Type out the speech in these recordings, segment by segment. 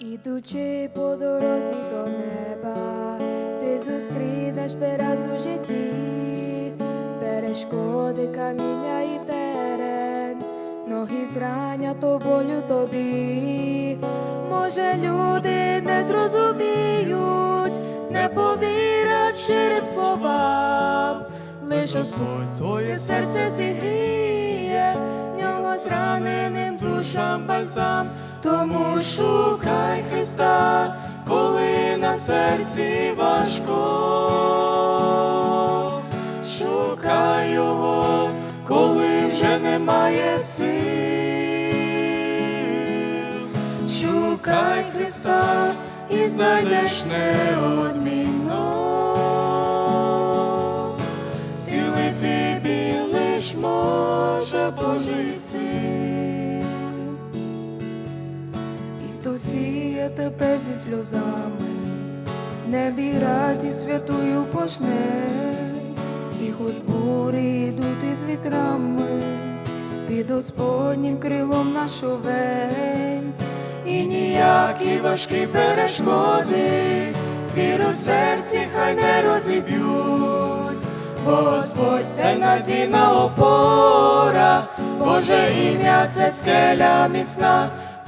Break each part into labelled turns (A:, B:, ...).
A: Ідучи по дорозі до неба, ти зустрінеш не раз у житті, перешкоди, каміння і терен, ноги зраня то болю тобі. Може, люди не зрозуміють, не повірять щирим словам, лиш Господь твоє серце зігріє, нього зраненим душам бальзам, тому шукай Христа, коли на серці важко, шукай Його, коли вже немає сил, шукай Христа і знайдеш неодмінно. Сіли тобі лиш може Божий син. Сіє тепер зі сльозами, небі радість святую пошне, і хоч бурі йдуть із вітрами, під Господнім крилом наш овень, і ніякі важкі перешкоди, віру серці хай не розіб'ють, бо Господь це надійна опора, Боже ім'я це скеля міцна,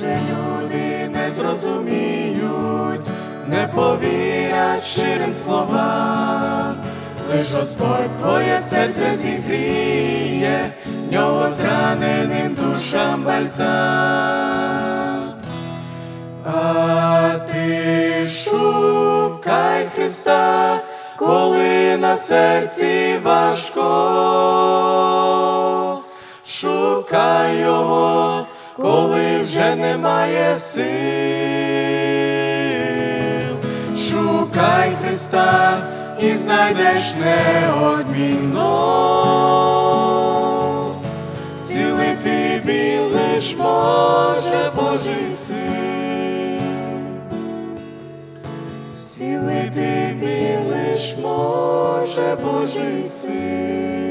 A: Може, люди не зрозуміють, не повірять щирим словам, лиш Господь твоє серце зігріє, в нього зраненим душам бальзам. А ти шукай Христа, коли на серці важко, шукай Його, коли вже немає сил, шукай Христа і знайдеш неодмінно. Сіли тобі лиш може Божий син. Сіли тобі лиш може Божий син.